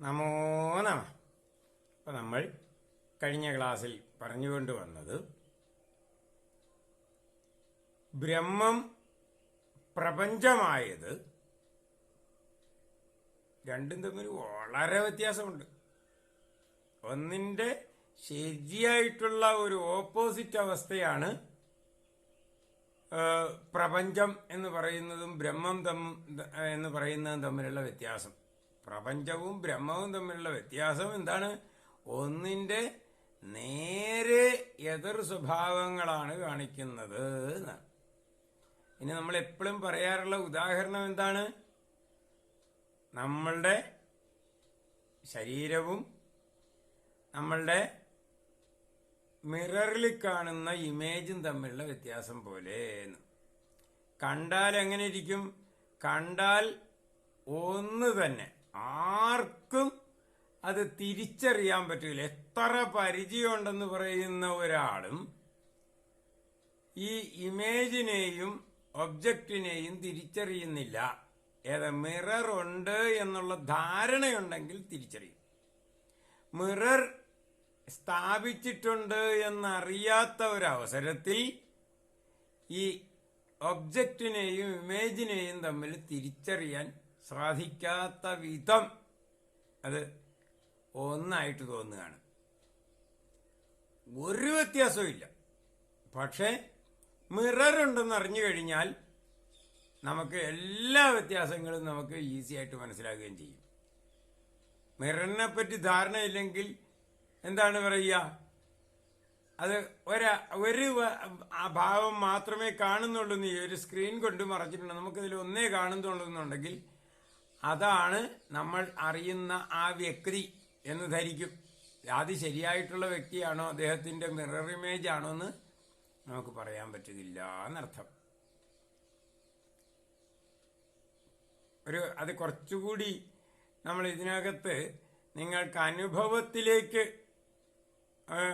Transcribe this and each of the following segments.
നമോ നമ. അപ്പം നമ്മൾ കഴിഞ്ഞ ക്ലാസ്സിൽ പറഞ്ഞുകൊണ്ട് വന്നത് ബ്രഹ്മം പ്രപഞ്ചമായത് രണ്ടും തമ്മിൽ വളരെ വ്യത്യാസമുണ്ട്. ഒന്നിന്റെ ശരിയായിട്ടുള്ള ഒരു ഓപ്പോസിറ്റ് അവസ്ഥയാണ് പ്രപഞ്ചം എന്ന് പറയുന്നതും ബ്രഹ്മം തം എന്ന് പറയുന്നതും തമ്മിലുള്ള വ്യത്യാസം. പ്രപഞ്ചവും ബ്രഹ്മവും തമ്മിലുള്ള വ്യത്യാസം എന്താണ്? ഒന്നിന്റെ നേരെ എതിർ സ്വഭാവങ്ങളാണ് കാണിക്കുന്നത് എന്നാണ്. ഇനി നമ്മൾ എപ്പോഴും പറയാറുള്ള ഉദാഹരണം എന്താണ്? നമ്മളുടെ ശരീരവും നമ്മളുടെ മിററിൽ കാണുന്ന ഇമേജും തമ്മിലുള്ള വ്യത്യാസം പോലെ. കണ്ടാൽ എങ്ങനെ ഇരിക്കും? കണ്ടാൽ ഒന്ന് തന്നെ. ആർക്കും അത് തിരിച്ചറിയാൻ പറ്റില്ല. എത്ര പരിചയമുണ്ടെന്ന് പറയുന്ന ഒരാളും ഈ ഇമേജിനെയും ഒബ്ജക്റ്റിനെയും തിരിച്ചറിയുന്നില്ല. ഏത് മിറർ ഉണ്ട് എന്നുള്ള ധാരണയുണ്ടെങ്കിൽ തിരിച്ചറിയും. മിറർ സ്ഥാപിച്ചിട്ടുണ്ട് എന്നറിയാത്ത ഒരവസരത്തിൽ ഈ ഒബ്ജക്റ്റിനെയും ഇമേജിനെയും തമ്മിൽ തിരിച്ചറിയാൻ സാധിക്കാത്ത വിധം അത് ഒന്നായിട്ട് തോന്നുകയാണ്. ഒരു വ്യത്യാസവും ഇല്ല പക്ഷേ മിറർ ഉണ്ടെന്ന് അറിഞ്ഞു കഴിഞ്ഞാൽ നമുക്ക് എല്ലാ വ്യത്യാസങ്ങളും നമുക്ക് ഈസി ആയിട്ട് മനസ്സിലാകുകയും ചെയ്യും. മിററിനെ പറ്റി ധാരണയില്ലെങ്കിൽ എന്താണ് പറയുക? അത് ഒരു ഒരു ഭാവം മാത്രമേ കാണുന്നുള്ളൂ നീ ഒരു സ്ക്രീൻ കൊണ്ട് മറച്ചിട്ടുണ്ട്. നമുക്കിതിൽ ഒന്നേ കാണുന്നുള്ളൂ എന്നുണ്ടെങ്കിൽ അതാണ് നമ്മൾ അറിയുന്ന ആ വ്യക്തി എന്ന് ധരിക്കും. അത് ശരിയായിട്ടുള്ള വ്യക്തിയാണോ അദ്ദേഹത്തിന്റെ മിറർ ഇമേജ് ആണോ എന്ന് നമുക്ക് പറയാൻ പറ്റുന്നില്ല എന്നർത്ഥം. ഒരു അത് കുറച്ചുകൂടി നമ്മൾ ഇതിനകത്ത് നിങ്ങൾക്ക് അനുഭവത്തിലേക്ക്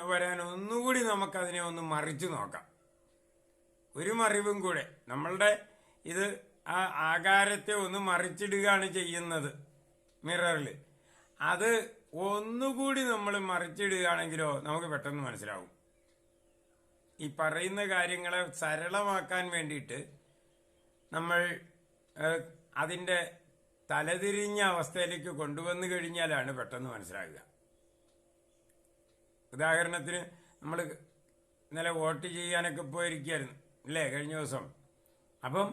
വരാൻ ഒന്നുകൂടി നമുക്കതിനെ ഒന്ന് മറിച്ചു നോക്കാം. ഒരു മറിവും കൂടെ. നമ്മളുടെ ഇത് ആ ആകാരത്തെ ഒന്ന് മറിച്ചിടുകയാണ് ചെയ്യുന്നത്. മിററിൽ അത് ഒന്നുകൂടി നമ്മൾ മറിച്ചിടുകയാണെങ്കിലോ നമുക്ക് പെട്ടെന്ന് മനസ്സിലാവും. ഈ പറയുന്ന കാര്യങ്ങളെ സരളമാക്കാൻ വേണ്ടിയിട്ട് നമ്മൾ അതിന്റെ തലതിരിഞ്ഞ അവസ്ഥയിലേക്ക് കൊണ്ടുവന്നു കഴിഞ്ഞാലാണ് പെട്ടെന്ന് മനസ്സിലാകുക. ഉദാഹരണത്തിന് നമ്മൾ ഇന്നലെ വോട്ട് ചെയ്യാനൊക്കെ പോയിരിക്കുകയായിരുന്നു അല്ലേ കഴിഞ്ഞ ദിവസം. അപ്പം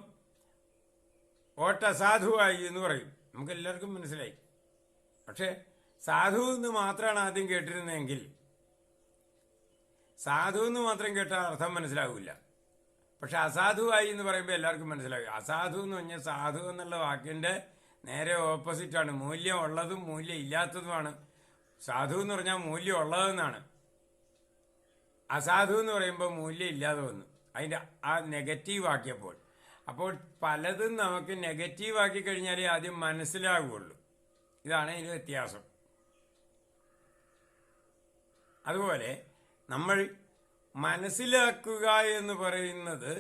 വോട്ട് സാധുവായി എന്ന് പറയും. നമുക്ക് എല്ലാവർക്കും മനസ്സിലായി. പക്ഷെ സാധു എന്ന് മാത്രമാണ് ആദ്യം കേട്ടിരുന്നതെങ്കിൽ സാധു എന്ന് മാത്രം കേട്ടാൽ അർത്ഥം മനസ്സിലാവില്ല. പക്ഷെ അസാധുവായി എന്ന് പറയുമ്പോൾ എല്ലാവർക്കും മനസ്സിലാകും അസാധു എന്ന് പറഞ്ഞാൽ സാധു എന്നുള്ള വാക്കിന്റെ നേരെ ഓപ്പോസിറ്റാണ്. മൂല്യം ഉള്ളതും മൂല്യം ഇല്ലാത്തതുമാണ്. സാധു എന്ന് പറഞ്ഞാൽ മൂല്യം ഉള്ളതെന്നാണ്. അസാധു എന്ന് പറയുമ്പോൾ മൂല്യം ഇല്ലാതെ വന്നു. അതിന്റെ ആ നെഗറ്റീവ് ആക്കിയപ്പോൾ അപ്പോൾ പലതും നമുക്ക് നെഗറ്റീവാക്കി കഴിഞ്ഞാലേ ആദ്യം മനസ്സിലാകുള്ളൂ ഇതാണ് ഇതിന് വ്യത്യാസം. അതുപോലെ നമ്മൾ മനസ്സിലാക്കുക എന്ന് പറയുന്നത്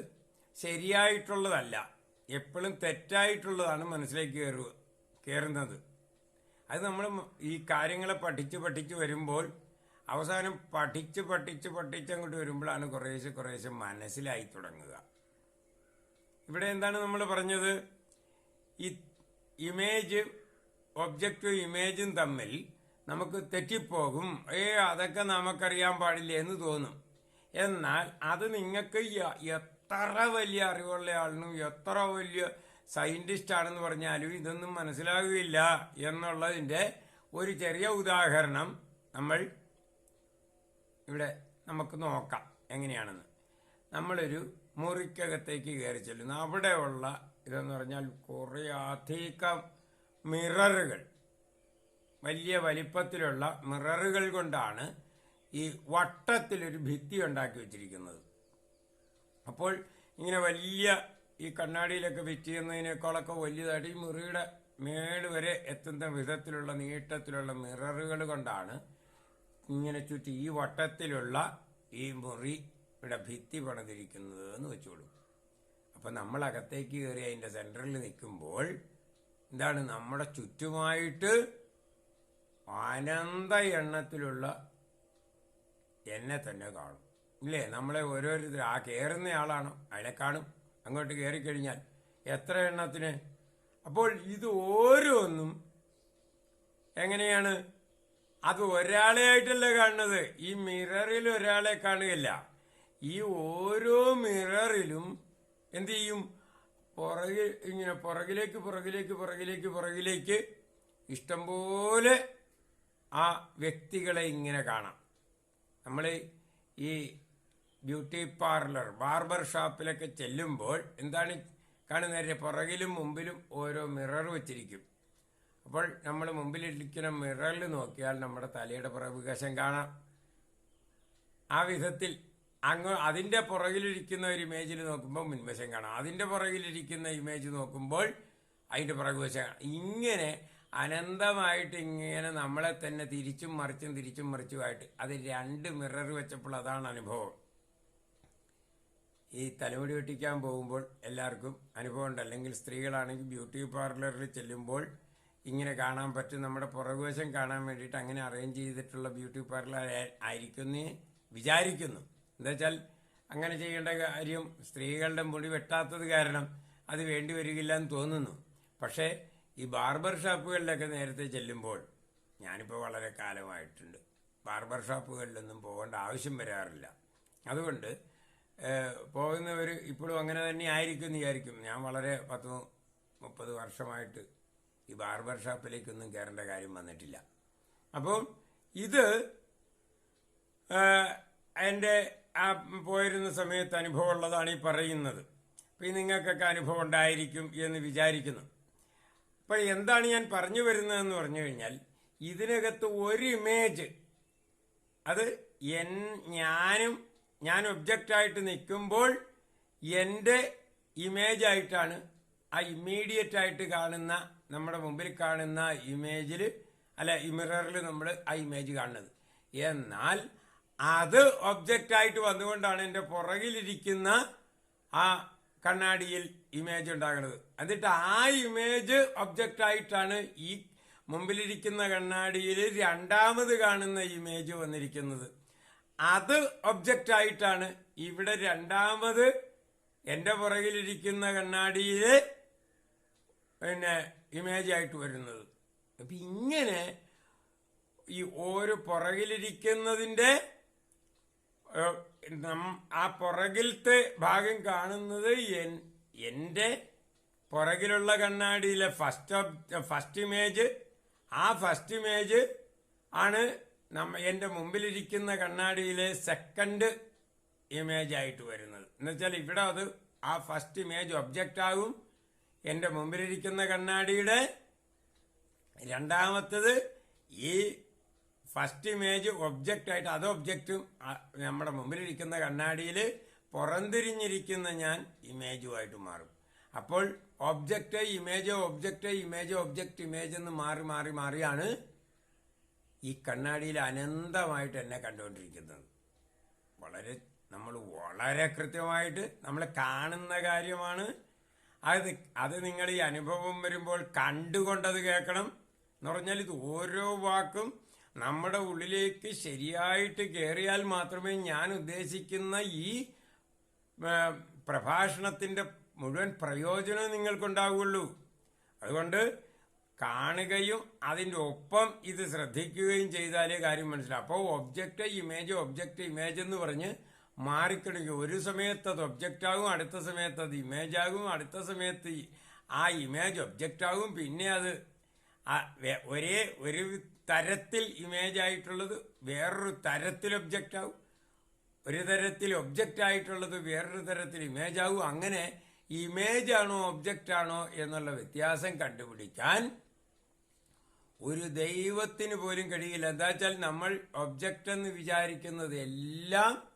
ശരിയായിട്ടുള്ളതല്ല. എപ്പോഴും തെറ്റായിട്ടുള്ളതാണ് മനസ്സിലേക്ക് കയറുക കയറുന്നത്. അത് നമ്മൾ ഈ കാര്യങ്ങളെ പഠിച്ച് പഠിച്ച് വരുമ്പോൾ അവസാനം പഠിച്ച് പഠിച്ച് പഠിച്ച് അങ്ങോട്ട് വരുമ്പോഴാണ് കുറേശ്ശെ കുറേശ്ശെ മനസ്സിലായി തുടങ്ങുക. ഇവിടെ എന്താണ് നമ്മൾ പറഞ്ഞത്? ഈ ഇമേജ് ഒബ്ജക്റ്റും ഇമേജും തമ്മിൽ നമുക്ക് തെറ്റിപ്പോകും. ഏ അതൊക്കെ നമുക്കറിയാൻ പാടില്ല എന്ന് തോന്നും. എന്നാൽ അത് നിങ്ങൾക്ക് എത്ര വലിയ അറിവുള്ള ആളിനും എത്ര വലിയ സയന്റിസ്റ്റ് ആണെന്ന് പറഞ്ഞാലും ഇതൊന്നും മനസ്സിലാകുകയില്ല എന്നുള്ളതിന്റെ ഒരു ചെറിയ ഉദാഹരണം നമ്മൾ ഇവിടെ നമുക്ക് നോക്കാം. എങ്ങനെയാണെന്ന്. നമ്മളൊരു മുറിക്കകത്തേക്ക് കയറി ചെല്ലുന്നു. അവിടെയുള്ള ഇതെന്ന് പറഞ്ഞാൽ കുറേ അധികം മിററുകൾ. വലിയ വലിപ്പത്തിലുള്ള മിററുകൾ കൊണ്ടാണ് ഈ വട്ടത്തിലൊരു ഭിത്തി ഉണ്ടാക്കി വെച്ചിരിക്കുന്നത്. അപ്പോൾ ഇങ്ങനെ വലിയ ഈ കണ്ണാടിയിലൊക്കെ വെച്ചിരുന്നതിനേക്കാളൊക്കെ വലിയതായിട്ട് ഈ മുറിയുടെ മേൾ വരെ എത്തുന്ന വിധത്തിലുള്ള നീട്ടത്തിലുള്ള മിററുകൾ കൊണ്ടാണ് ഇങ്ങനെ ചുറ്റി ഈ വട്ടത്തിലുള്ള ഈ മുറിയുടെ ഭിത്തി പണിതിരിക്കുന്നത് എന്ന് വെച്ചോളൂ. അപ്പൊ നമ്മൾ അകത്തേക്ക് കയറി അതിന്റെ സെന്ററിൽ നിൽക്കുമ്പോൾ എന്താണ് നമ്മുടെ ചുറ്റുമായിട്ട് അനന്ത എണ്ണത്തിലുള്ള എന്നെ തന്നെ കാണും. ഇല്ലേ? നമ്മളെ ഓരോരുത്തർ ആ കയറുന്ന ആളാണ്. അയാളെ കാണും. അങ്ങോട്ട് കയറിക്കഴിഞ്ഞാൽ എത്ര എണ്ണത്തിന്? അപ്പോൾ ഇത് ഓരോന്നും എങ്ങനെയാണ്? അത് ഒരാളെ ആയിട്ടല്ല കാണുന്നത്. ഈ മിററിൽ ഒരാളെ കാണുകയല്ല. ഈ ഓരോ മിററിലും എന്ത് ചെയ്യും? പുറകിൽ ഇങ്ങനെ പുറകിലേക്ക് പുറകിലേക്ക് പുറകിലേക്ക് പുറകിലേക്ക് ഇഷ്ടംപോലെ ആ വ്യക്തികളെ ഇങ്ങനെ കാണാം. നമ്മൾ ഈ ബ്യൂട്ടി പാർലർ ബാർബർ ഷോപ്പിലൊക്കെ ചെല്ലുമ്പോൾ എന്താണ് കാണുന്നത്? പുറകിലും മുമ്പിലും ഓരോ മിറർ വെച്ചിരിക്കും. അപ്പോൾ നമ്മൾ മുമ്പിലിരിക്കുന്ന മിററിൽ നോക്കിയാൽ നമ്മുടെ തലയുടെ പുറകുവശം കാണാം. ആ വിധത്തിൽ അങ്ങ് അതിന്റെ പുറകിലിരിക്കുന്ന ഒരു ഇമേജിൽ നോക്കുമ്പോൾ മുൻവശം കാണാം. അതിന്റെ പുറകിലിരിക്കുന്ന ഇമേജ് നോക്കുമ്പോൾ അതിന്റെ പുറകുവശം ഇങ്ങനെ അനന്തമായിട്ട് ഇങ്ങനെ നമ്മളെ തന്നെ തിരിച്ചും മറിച്ചും തിരിച്ചും മറിച്ചുമായിട്ട് അത് രണ്ട് മിറർ വെച്ചപ്പോൾ അതാണ് അനുഭവം. ഈ തലമുടി വെട്ടിക്കാൻ പോകുമ്പോൾ എല്ലാവർക്കും അനുഭവമുണ്ട്. അല്ലെങ്കിൽ സ്ത്രീകളാണെങ്കിൽ ബ്യൂട്ടി പാർലറിൽ ചെല്ലുമ്പോൾ ഇങ്ങനെ കാണാൻ പറ്റും. നമ്മുടെ പുറകുവശം കാണാൻ വേണ്ടിയിട്ട് അങ്ങനെ അറേഞ്ച് ചെയ്തിട്ടുള്ള ബ്യൂട്ടി പാർലർ ആയിരിക്കുന്നേ വിചാരിക്കുന്നു. എന്താ വെച്ചാൽ അങ്ങനെ ചെയ്യേണ്ട കാര്യം സ്ത്രീകളുടെ മുടി വെട്ടാത്തത് കാരണം അത് വേണ്ടി വരികില്ല എന്ന് തോന്നുന്നു. പക്ഷേ ഈ ബാർബർ ഷോപ്പുകളിലൊക്കെ നേരത്തെ ചെല്ലുമ്പോൾ ഞാനിപ്പോൾ വളരെ കാലമായിട്ടുണ്ട്. ബാർബർ ഷോപ്പുകളിലൊന്നും പോകേണ്ട ആവശ്യം വരാറില്ല. അതുകൊണ്ട് പോകുന്നവർ ഇപ്പോഴും അങ്ങനെ തന്നെ ആയിരിക്കും എന്ന് വിചാരിക്കും. ഞാൻ വളരെ പത്ത് മുപ്പത് വർഷമായിട്ട് ഈ ബാർബർ ഷോപ്പിലേക്കൊന്നും കയറേണ്ട കാര്യം വന്നിട്ടില്ല. അപ്പോൾ ഇത് എന്റെ ആ പോയിരുന്ന സമയത്ത് അനുഭവം ഉള്ളതാണ് ഈ പറയുന്നത്. അപ്പോൾ ഈ നിങ്ങൾക്കൊക്കെ അനുഭവം ഉണ്ടായിരിക്കും എന്ന് വിചാരിക്കുന്നു. അപ്പോൾ എന്താണ് ഞാൻ പറഞ്ഞു വരുന്നതെന്ന് പറഞ്ഞു കഴിഞ്ഞാൽ ഇതിനകത്ത് ഒരു ഇമേജ് അത് എൻ ഞാനും ഞാൻ ഒബ്ജക്റ്റായിട്ട് നിൽക്കുമ്പോൾ എന്റെ ഇമേജ് ആയിട്ടാണ് ആ ഇമ്മീഡിയറ്റ് ആയിട്ട് കാണുന്ന നമ്മുടെ മുമ്പിൽ കാണുന്ന ഇമേജിൽ അല്ല ഈ മിററിൽ നമ്മൾ ആ ഇമേജ് കാണുന്നത്. എന്നാൽ അത് ഒബ്ജക്റ്റ് ആയിട്ട് വന്നുകൊണ്ടാണ് എന്റെ പുറകിലിരിക്കുന്ന ആ കണ്ണാടിയിൽ ഇമേജ് ഉണ്ടാകുന്നത്. എന്നിട്ട് ആ ഇമേജ് ഒബ്ജക്റ്റ് ആയിട്ടാണ് ഈ മുമ്പിലിരിക്കുന്ന കണ്ണാടിയിൽ രണ്ടാമത് കാണുന്ന ഇമേജ് വന്നിരിക്കുന്നത്. അത് ഒബ്ജക്റ്റ് ആയിട്ടാണ് ഇവിടെ രണ്ടാമത് എന്റെ പുറകിലിരിക്കുന്ന കണ്ണാടിയിൽ പിന്നെ ഇമേജ് ആയിട്ട് വരുന്നത്. അപ്പം ഇങ്ങനെ ഈ ഓരോ പുറകിലിരിക്കുന്നതിന്റെ ആ പുറകിലത്തെ ഭാഗം കാണുന്നത് എൻ- എന്റെ പുറകിലുള്ള കണ്ണാടിയിലെ ഫസ്റ്റ് ഫസ്റ്റ് ഇമേജ് ആ ഫസ്റ്റ് ഇമേജ് ആണ് നമ്മ എന്റെ മുമ്പിലിരിക്കുന്ന കണ്ണാടിയിലെ സെക്കൻഡ് ഇമേജ് ആയിട്ട് വരുന്നത്. എന്നുവെച്ചാൽ ഇവിടെ അത് ആ ഫസ്റ്റ് ഇമേജ് ഒബ്ജക്റ്റ് ആകും. എന്റെ മുമ്പിലിരിക്കുന്ന കണ്ണാടിയുടെ രണ്ടാമത്തത് ഈ ഫസ്റ്റ് ഇമേജ് ഒബ്ജക്റ്റ് ആയിട്ട് അത് ഒബ്ജക്റ്റും നമ്മുടെ മുമ്പിലിരിക്കുന്ന കണ്ണാടിയിൽ പുറംതിരിഞ്ഞിരിക്കുന്ന ഞാൻ ഇമേജുമായിട്ട് മാറും. അപ്പോൾ object image object image object image എന്ന് മാറി മാറി മാറിയാണ് ഈ കണ്ണാടിയിൽ അനന്തമായിട്ട് എന്നെ കണ്ടുകൊണ്ടിരിക്കുന്നത്. വളരെ നമ്മൾ വളരെ കൃത്യമായിട്ട് നമ്മൾ കാണുന്ന കാര്യമാണ്. അത് അത് നിങ്ങൾ ഈ അനുഭവം വരുമ്പോൾ കണ്ടുകൊണ്ടത് കേൾക്കണം എന്ന് പറഞ്ഞാൽ ഇത് ഓരോ വാക്കും നമ്മുടെ ഉള്ളിലേക്ക് ശരിയായിട്ട് കയറിയാൽ മാത്രമേ ഞാൻ ഉദ്ദേശിക്കുന്ന ഈ പ്രഭാഷണത്തിന്റെ മുഴുവൻ പ്രയോജനം നിങ്ങൾക്കുണ്ടാവുകയുള്ളൂ. അതുകൊണ്ട് കാണുകയും അതിന്റെ ഒപ്പം ഇത് ശ്രദ്ധിക്കുകയും ചെയ്താലേ കാര്യം മനസ്സിലാവും അപ്പോൾ ഒബ്ജക്റ്റ് ഇമേജ് ഒബ്ജക്റ്റ് ഇമേജ് എന്ന് പറഞ്ഞ് മാറിക്കിടക്കും. ഒരു സമയത്ത് അത് ഒബ്ജക്റ്റ് ആകും അടുത്ത സമയത്ത് അത് ഇമേജ് ആകും അടുത്ത സമയത്ത് ആ ഇമേജ് ഒബ്ജക്റ്റ് ആകും പിന്നെ അത് ഒരേ ഒരു തരത്തിൽ ഇമേജ് ആയിട്ടുള്ളത് വേറൊരു തരത്തിൽ ഒബ്ജക്റ്റ് ആവും. ഒരു തരത്തിൽ ഒബ്ജക്റ്റ് ആയിട്ടുള്ളത് വേറൊരു തരത്തിൽ ഇമേജ് ആവും. അങ്ങനെ ഇമേജ് ആണോ ഒബ്ജക്റ്റ് ആണോ എന്നുള്ള വ്യത്യാസം കണ്ടുപിടിക്കാൻ ഒരു ദൈവത്തിന് പോലും കഴിയില്ല. എന്താ വെച്ചാൽ നമ്മൾ ഒബ്ജക്റ്റ് എന്ന് വിചാരിക്കുന്നത് എല്ലാം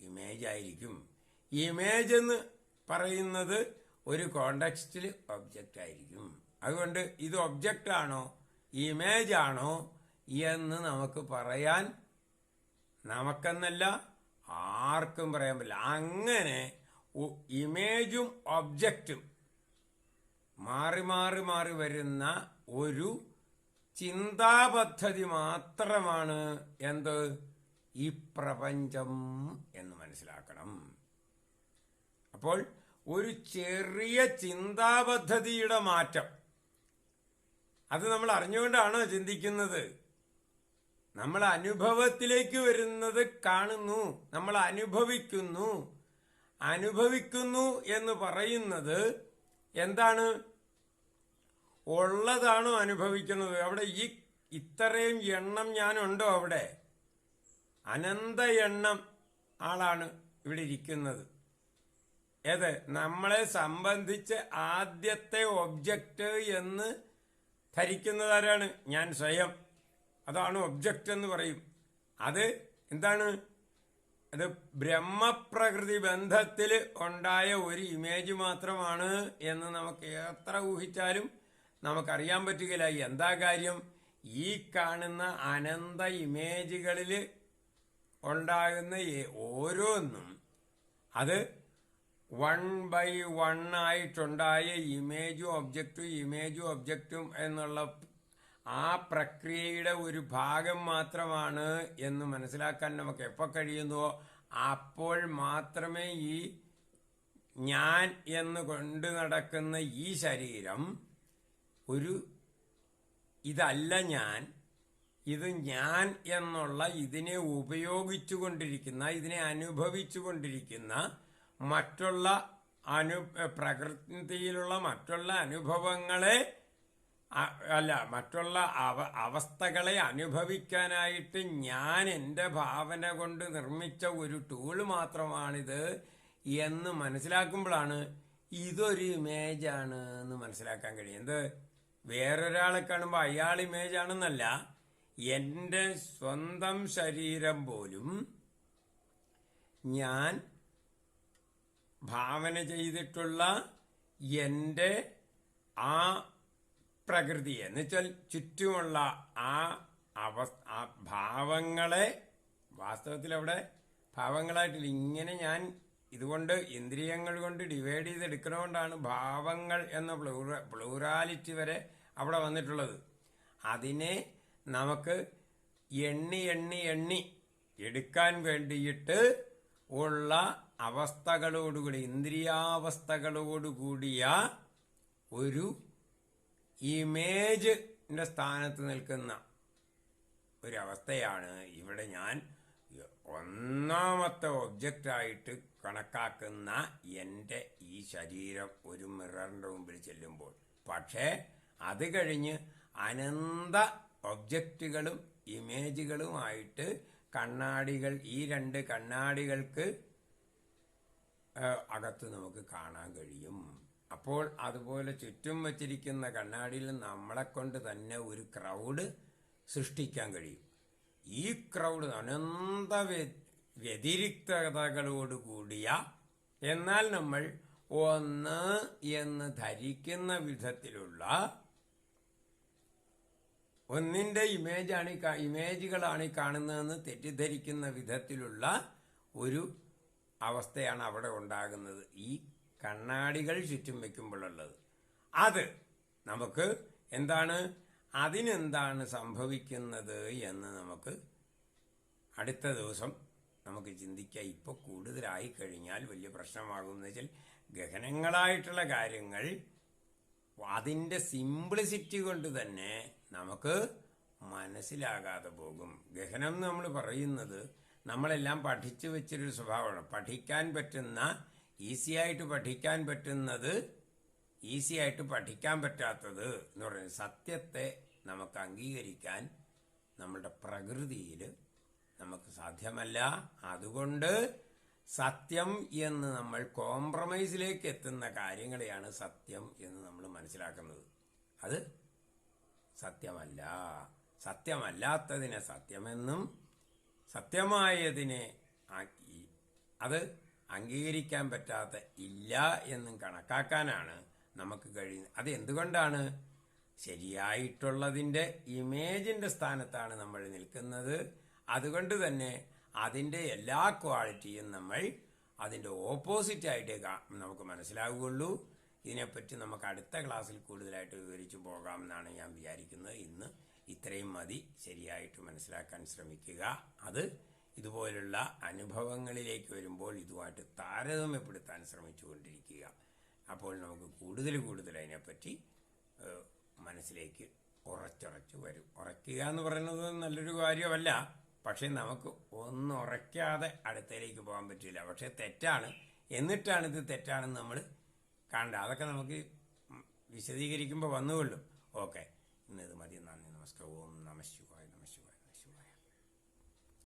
ഇമേജ് ആയിരിക്കും. ഇമേജ് എന്ന് പറയുന്നത് ഒരു കോണ്ടക്സ്റ്റിൽ ഒബ്ജക്റ്റ് ആയിരിക്കും. അതുകൊണ്ട് ഇത് ഒബ്ജക്റ്റ് ആണോ? ഇമേജ് ആണോ? എന്ന് നമുക്ക് പറയാൻ നമുക്കെന്നല്ല ആർക്കും പറയാൻ പറ്റില്ല. അങ്ങനെ ഇമേജും ഒബ്ജക്റ്റും മാറി മാറി മാറി വരുന്ന ഒരു ചിന്താപദ്ധതി മാത്രമാണ് എന്ത്? ഈ പ്രപഞ്ചം എന്ന് മനസ്സിലാക്കണം. അപ്പോൾ ഒരു ചെറിയ ചിന്താപദ്ധതിയുടെ മാറ്റം അത് നമ്മൾ അറിഞ്ഞുകൊണ്ടാണ് ചിന്തിക്കുന്നത്? നമ്മൾ അനുഭവത്തിലേക്ക് വരുന്നത് കാണുന്നു നമ്മൾ അനുഭവിക്കുന്നു. അനുഭവിക്കുന്നു എന്ന് പറയുന്നത് എന്താണ്? ഉള്ളതാണോ അനുഭവിക്കുന്നത്? അവിടെ ഈ ഇത്രയും എണ്ണം ഞാനുണ്ടോ അവിടെ? അനന്ത എണ്ണം ആളാണ് ഇവിടെ ഇരിക്കുന്നത്. ഏത്? നമ്മളെ സംബന്ധിച്ച് ആദ്യത്തെ ഒബ്ജക്റ്റ് എന്ന് ധരിക്കുന്നത് ആരാണ് ഞാൻ സ്വയം. അതാണ് ഒബ്ജക്റ്റ് എന്ന് പറയും. അത് എന്താണ്? അത് ബ്രഹ്മപ്രകൃതി ബന്ധത്തിൽ ഉണ്ടായ ഒരു ഇമേജ് മാത്രമാണ് എന്ന് നമുക്ക് എത്ര ഊഹിച്ചാലും നമുക്കറിയാൻ പറ്റുകയില്ല. എന്താ കാര്യം? ഈ കാണുന്ന അനന്ത ഇമേജുകളിൽ ഉണ്ടാകുന്ന ഓരോന്നും അത് വൺ ബൈ വൺ ആയിട്ടുണ്ടായ ഇമേജും ഒബ്ജക്റ്റും ഇമേജും ഒബ്ജക്റ്റും എന്നുള്ള ആ പ്രക്രിയയുടെ ഒരു ഭാഗം മാത്രമാണ് എന്ന് മനസ്സിലാക്കാൻ നമുക്ക് എപ്പോൾ കഴിയുന്നുവോ അപ്പോൾ മാത്രമേ ഈ ഞാൻ എന്ന് കൊണ്ട് നടക്കുന്ന ഈ ശരീരം ഒരു ഇതല്ല ഞാൻ ഇത് ഞാൻ എന്നുള്ള ഇതിനെ ഉപയോഗിച്ചുകൊണ്ടിരിക്കുന്ന ഇതിനെ അനുഭവിച്ചു കൊണ്ടിരിക്കുന്ന മറ്റുള്ള അനു പ്രകൃതിയിലുള്ള മറ്റുള്ള അനുഭവങ്ങളെ അല്ല മറ്റുള്ള അവ അവസ്ഥകളെ അനുഭവിക്കാനായിട്ട് ഞാൻ എന്റെ ഭാവന കൊണ്ട് നിർമ്മിച്ച ഒരു ടൂൾ മാത്രമാണിത് എന്ന് മനസ്സിലാക്കുമ്പോഴാണ് ഇതൊരു ഇമേജാണ് എന്ന് മനസ്സിലാക്കാൻ കഴിയുന്നത്. വേറൊരാളെ കാണുമ്പോൾ അയാൾ ഇമേജ് ആണെന്നല്ല എന്റെ സ്വന്തം ശരീരം പോലും ഞാൻ ഭാവന ചെയ്തിട്ടുള്ള എന്റെ ആ പ്രകൃതി എന്നുവെച്ചാൽ ചുറ്റുമുള്ള ആ അവ ആ ഭാവങ്ങളെ വാസ്തവത്തിൽ അവിടെ ഭാവങ്ങളായിട്ടില്ല. ഇങ്ങനെ ഞാൻ ഇതുകൊണ്ട് ഇന്ദ്രിയങ്ങൾ കൊണ്ട് ഡിവൈഡ് ചെയ്തെടുക്കുന്നതുകൊണ്ടാണ് ഭാവങ്ങൾ എന്ന പ്ലൂറ പ്ലൂറാലിറ്റി വരെ അവിടെ വന്നിട്ടുള്ളത്. അതിനെ നമുക്ക് എണ്ണി എണ്ണി എണ്ണി എടുക്കാൻ വേണ്ടിയിട്ട് ഉള്ള അവസ്ഥകളോടുകൂടി ഇന്ദ്രിയാവസ്ഥകളോടുകൂടിയ ഒരു ഇമേജിന്റെ സ്ഥാനത്ത് നിൽക്കുന്ന ഒരവസ്ഥയാണ് ഇവിടെ ഞാൻ ഒന്നാമത്തെ ഒബ്ജക്റ്റായിട്ട് കണക്കാക്കുന്ന എന്റെ ഈ ശരീരം ഒരു മിററിന്റെ മുമ്പിൽ ചെല്ലുമ്പോൾ. പക്ഷേ അത് കഴിഞ്ഞ് അനന്ത ഒബ്ജക്റ്റുകളും ഇമേജുകളുമായിട്ട് കണ്ണാടികൾ ഈ രണ്ട് കണ്ണാടികൾക്ക് അകത്ത് നമുക്ക് കാണാൻ കഴിയും. അപ്പോൾ അതുപോലെ ചുറ്റും വച്ചിരിക്കുന്ന കണ്ണാടിയിൽ നമ്മളെ കൊണ്ട് തന്നെ ഒരു ക്രൗഡ് സൃഷ്ടിക്കാൻ കഴിയും. ഈ ക്രൗഡ് അനന്ത വ്യ- വ്യതിരിക്തതകളോട് കൂടിയ എന്നാൽ നമ്മൾ ഒന്ന് എന്ന് ധരിക്കുന്ന വിധത്തിലുള്ള ഒന്നിന്റെ ഇമേജാണ് ഇമേജുകളാണ് ഈ കാണുന്നതെന്ന് തെറ്റിദ്ധരിക്കുന്ന വിധത്തിലുള്ള ഒരു അവസ്ഥയാണ് അവിടെ ഉണ്ടാകുന്നത്. ഈ കണ്ണാടികൾ ചുറ്റും വെക്കുമ്പോഴുള്ളത്. അത് നമുക്ക് എന്താണ്? അതിനെന്താണ് സംഭവിക്കുന്നത് എന്ന് നമുക്ക് അടുത്ത ദിവസം നമുക്ക് ചിന്തിക്കാം. ഇപ്പോൾ കൂടുതലായി കഴിഞ്ഞാൽ വലിയ പ്രശ്നമാകുമെന്ന് വെച്ചാൽ ഗഹനങ്ങളായിട്ടുള്ള കാര്യങ്ങൾ അതിന്റെ സിംപ്ലിസിറ്റി കൊണ്ട് തന്നെ നമുക്ക് മനസ്സിലാകാതെ പോകും. ഗഹനം നമ്മൾ പറയുന്നത് നമ്മളെല്ലാം പഠിച്ചു വെച്ചൊരു സ്വഭാവമാണ്. പഠിക്കാൻ പറ്റുന്ന ഈസി ആയിട്ട് പഠിക്കാൻ പറ്റുന്നത് ഈസി ആയിട്ട് പഠിക്കാൻ പറ്റാത്തത് എന്ന് പറയുന്നത് സത്യത്തെ നമുക്ക് അംഗീകരിക്കാൻ നമ്മുടെ പ്രകൃതിയിൽ നമുക്ക് സാധ്യമല്ല. അതുകൊണ്ട് സത്യം എന്ന് നമ്മൾ കോംപ്രമൈസിലേക്ക് എത്തുന്ന കാര്യങ്ങളെയാണ് സത്യം എന്ന് നമ്മൾ മനസ്സിലാക്കുന്നത്. അത് സത്യമല്ല. സത്യമല്ലാത്തതിനെ സത്യമെന്നും സത്യമായതിനെ ആക്കി അത് അംഗീകരിക്കാൻ പറ്റാത്ത ഇല്ല എന്നും കണക്കാക്കാനാണ് നമുക്ക് കഴിയുന്നത്. അത് എന്തുകൊണ്ടാണ് ശരിയായിട്ടുള്ളതിന്റെ ഇമേജിന്റെ സ്ഥാനത്താണ് നമ്മൾ നിൽക്കുന്നത്. അതുകൊണ്ട് തന്നെ അതിന്റെ എല്ലാ ക്വാളിറ്റിയും നമ്മൾ അതിന്റെ ഓപ്പോസിറ്റ് ആയിട്ടേ നമുക്ക് മനസ്സിലാവുകയുള്ളൂ. ഇതിനെപ്പറ്റി നമുക്ക് അടുത്ത ക്ലാസ്സിൽ കൂടുതലായിട്ട് വിവരിച്ചു പോകാമെന്നാണ് ഞാൻ വിചാരിക്കുന്നത്. ഇന്ന് മതി. ശരിയായിട്ട് മനസ്സിലാക്കാൻ ശ്രമിക്കുക. അത് ഇതുപോലുള്ള അനുഭവങ്ങളിലേക്ക് വരുമ്പോൾ ഇതുമായിട്ട് താരതമ്യപ്പെടുത്താൻ ശ്രമിച്ചുകൊണ്ടിരിക്കുക. അപ്പോൾ നമുക്ക് കൂടുതൽ കൂടുതൽ അതിനെപ്പറ്റി മനസ്സിലേക്ക് ഉറച്ചുറച്ച് വരും. ഉറയ്ക്കുക എന്ന് പറയുന്നത് നല്ലൊരു കാര്യമല്ല. പക്ഷേ നമുക്ക് ഒന്നും ഉറയ്ക്കാതെ അടുത്തയിലേക്ക് പോകാൻ പറ്റില്ല. പക്ഷേ തെറ്റാണ്. എന്നിട്ടാണ് ഇത് തെറ്റാണെന്ന് നമ്മൾ കാണണ്ട അതൊക്കെ നമുക്ക് വിശദീകരിക്കുമ്പോൾ വന്നുകൊള്ളും. ഓക്കെ. ഇന്ന് ഇത് മതി. must go on